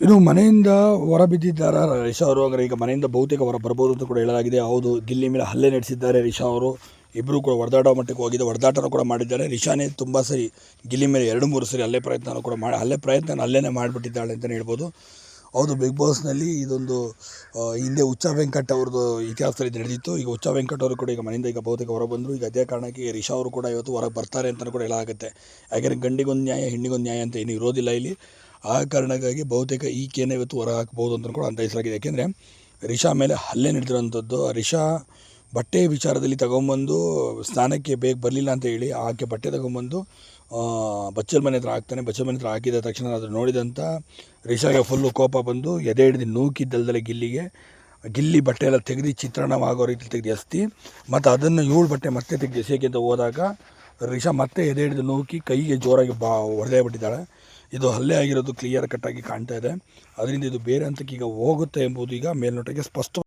ಇನ್ನು ಮನೆಯಿಂದ ಹೊರ ಬಿದ್ದಿದ್ದಾರ ರಿಷಾ ಅವರು? ಅಂದರೆ ಈಗ ಮನೆಯಿಂದ ಬಹುತೇಕ ಹೊರ ಬರ್ಬೋದು ಅಂತ ಕೂಡ ಹೇಳಲಾಗಿದೆ. ಹೌದು, ಗಿಲ್ಲಿ ಮೇಲೆ ಹಲ್ಲೆ ನಡೆಸಿದ್ದಾರೆ ರಿಷಾ ಅವರು. ಇಬ್ಬರು ಕೂಡ ಹೊಡೆದಾಟ ಮಟ್ಟಕ್ಕೆ ಹೋಗಿದೆ ಹೊಡೆದಾಟನೂ ಕೂಡ ಮಾಡಿದ್ದಾರೆ. ರಿಷಾನೇ ತುಂಬ ಸರಿ ಗಿಲ್ಲಿ ಮೇಲೆ ಎರಡು ಮೂರು ಸರಿ ಅಲ್ಲೇ ಪ್ರಯತ್ನನೂ ಕೂಡ ಮಾಡಿ ಅಲ್ಲೇ ಪ್ರಯತ್ನ ಅಲ್ಲೇ ಮಾಡಿಬಿಟ್ಟಿದ್ದಾಳೆ ಅಂತಲೇ ಹೇಳ್ಬೋದು. ಹೌದು, ಬಿಗ್ ಬಾಸ್ನಲ್ಲಿ ಇದೊಂದು ಹಿಂದೆ ಉಚ್ಚ ವೆಂಕಟ್ ಅವ್ರದ್ದು ಇತಿಹಾಸದಲ್ಲಿ ನಡೆದಿತ್ತು. ಈಗ ಉಚ್ಚ ವೆಂಕಟ್ ಅವರು ಕೂಡ ಈಗ ಮನೆಯಿಂದ ಈಗ ಬಹುತೇಕ ಹೊರ ಬಂದರು. ಈಗ ಅದೇ ಕಾರಣಕ್ಕೆ ರಿಷಾ ಅವರು ಕೂಡ ಇವತ್ತು ಹೊರಗೆ ಬರ್ತಾರೆ ಅಂತಲೂ ಕೂಡ ಹೇಳಲಾಗುತ್ತೆ. ಯಾಕೆಂದರೆ ಗಂಡಿಗೊಂದು ನ್ಯಾಯ, ಹೆಣ್ಣಿಗೊಂದು ನ್ಯಾಯ ಅಂತ ಏನು ಇರೋದಿಲ್ಲ ಇಲ್ಲಿ. ಆ ಕಾರಣಕ್ಕಾಗಿ ಬಹುತೇಕ ಈಕೆಯನ್ನು ಇವತ್ತು ಹೊರ ಹಾಕ್ಬೋದು ಅಂತ ಕೂಡ ಅಂತೈಸಲಾಗಿದೆ ಯಾಕೆಂದರೆ ರಿಷಾ ಮೇಲೆ ಹಲ್ಲೆ ನಡೆದಿರೋಂಥದ್ದು ರಿಷಾ ಬಟ್ಟೆ ವಿಚಾರದಲ್ಲಿ ತಗೊಂಬಂದು ಸ್ನಾನಕ್ಕೆ ಬೇಗ ಬರಲಿಲ್ಲ ಅಂತ ಹೇಳಿ ಆಕೆ ಬಟ್ಟೆ ತಗೊಂಬಂದು ಬಚ್ಚಲ್ ಮನೆ ಹತ್ರ ಹಾಕ್ತಾನೆ. ಬಚ್ಚಲ್ ಮನೆ ಹತ್ರ ಹಾಕಿದ ತಕ್ಷಣ ಅದು ನೋಡಿದಂಥ ರಿಷಾಗೆ ಫುಲ್ಲು ಕೋಪ ಬಂದು ಎದೆ ಹಿಡಿದು ನೂಕಿದ್ದಲ್ದಲೆ ಗಿಲ್ಲಿಗೆ, ಗಿಲ್ಲಿ ಬಟ್ಟೆ ಎಲ್ಲ ತೆಗೆದು ಚಿತ್ರಾನ್ನವಾಗೋ ರೀತಿ ತೆಗೆದು ಎಸ್ತಿ. ಮತ್ತು ಅದನ್ನು ಏಳು ಬಟ್ಟೆ ಮತ್ತೆ ತೆಗೆದು ಎಸೆಯೋಕೆ ಅಂತ ಹೋದಾಗ ರಿಷಾ ಮತ್ತೆ ಎದೆ ಹಿಡಿದು ನೂಕಿ ಕೈಗೆ ಜೋರಾಗಿ ಬಾ ಹೊಡೆದೇ ಬಿಟ್ಟಿದ್ದಾಳೆ ಇದು ಹಲ್ಲೆ ಆಗಿರೋದು ಕ್ಲಿಯರ್ ಕಟ್ಟಾಗಿ ಕಾಣ್ತಾ ಇದೆ. ಅದರಿಂದ ಇದು ಬೇರೆ ಹಂತಕ್ಕೆ ಈಗ ಹೋಗುತ್ತೆ ಎಂಬುದು ಈಗ ಮೇಲ್ನೋಟಕ್ಕೆ ಸ್ಪಷ್ಟ